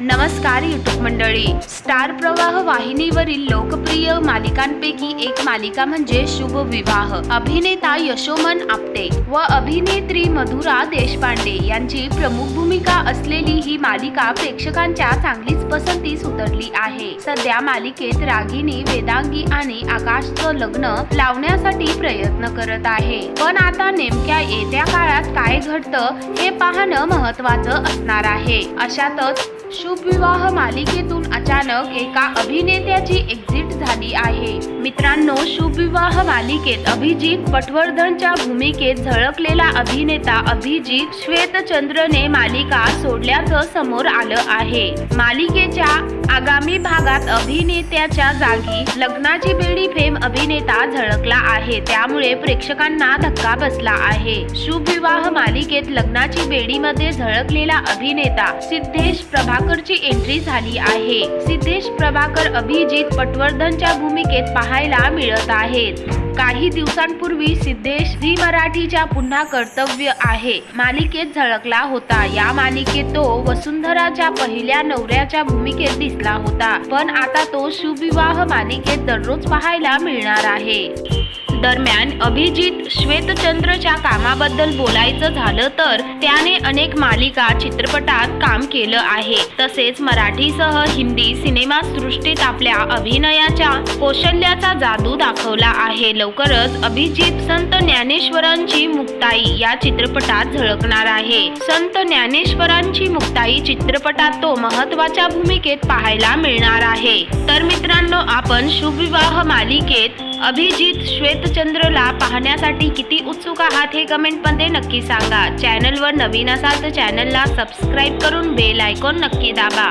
नमस्कार युट्यूब मंडळी. स्टार प्रवाह वाहिनीवरील लोकप्रिय मालिकांपैकी एक मालिका म्हणजे शुभ विवाह. अभिनेता यशोमन आपटे व अभिनेत्री मधुरा देशपांडे यांची प्रमुख भूमिका असलेली ही मालिका प्रेक्षकांच्या चांगलीच पसंतीस उतरली आहे. सध्या मालिकेत रागिनी वेदांगी आणि आकाशचं लग्न लावण्यासाठी प्रयत्न करत आहे. पण आता नेमक्या येत्या काळात काय घडतं हे पाहणं महत्वाचं असणार आहे. अशातच शुभविवाह मालिकेतून अचानक एका अभिनेत्याची एक्झिट झाली आहे. मित्रांनो शुभविवाह मालिकेत अभिजित पटवर्धनच्या भूमिकेत झळकलेला अभिनेता अभिजित श्वेतचंद्रने मालिका सोडल्याचं समोर आलं आहे. मालिकेच्या आगामी भागात अभिनेत्याच्या जागी लग्नाची बेडी फेम अभिनेता झळकला आहे. त्यामुळे प्रेक्षकांना धक्का बसला आहे. शुभविवाह मालिकेत लग्नाची बेडीमध्ये झळकलेला अभिनेता सिद्धेश प्रभाकरची एंट्री झाली आहे. सिद्धेश प्रभाकर अभिजित पटवर्धनच्या भूमिकेत पाहायला मिळत आहेत. काही दिवसांपूर्वी सिद्धेश झी मराठीच्या पुन्हा कर्तव्य आहे. मालिकेत झळकला होता. या मालिकेत तो वसुंधराच्या पहिल्या नवऱ्याच्या भूमिकेत दिसला होता. पण आता तो शुभविवाह मालिकेत दररोज पाहायला मिळणार आहे. दरम्यान अभिजित श्वेतचंद्रच्या कामाबद्दल बोलायचं झालं तर त्याने अनेक मालिका चित्रपटात काम केलं आहे. तसेच मराठीसह हिंदी सिनेमा सृष्टीत आपल्या अभिनयाच्या कौशल्याचा जादू दाखवला आहे. लवकरच अभिजित संत ज्ञान मुक्ताई या चित्रपटात झळकणार आहे. संत ज्ञानेश्वरांची मुक्ताई चित्रपटात तो महत्त्वाच्या भूमिकेत पाहायला मिळणार आहे. तर मित्रांनो आपण शुभविवाह मालिकेत अभिजित श्वेतचंद्रला पाहण्यासाठी किती उत्सुक आहात हे कमेंटमध्ये नक्की सांगा. चॅनलवर नवीन असाल तर चॅनलला सबस्क्राईब करून बेल आयकॉन नक्की दाबा.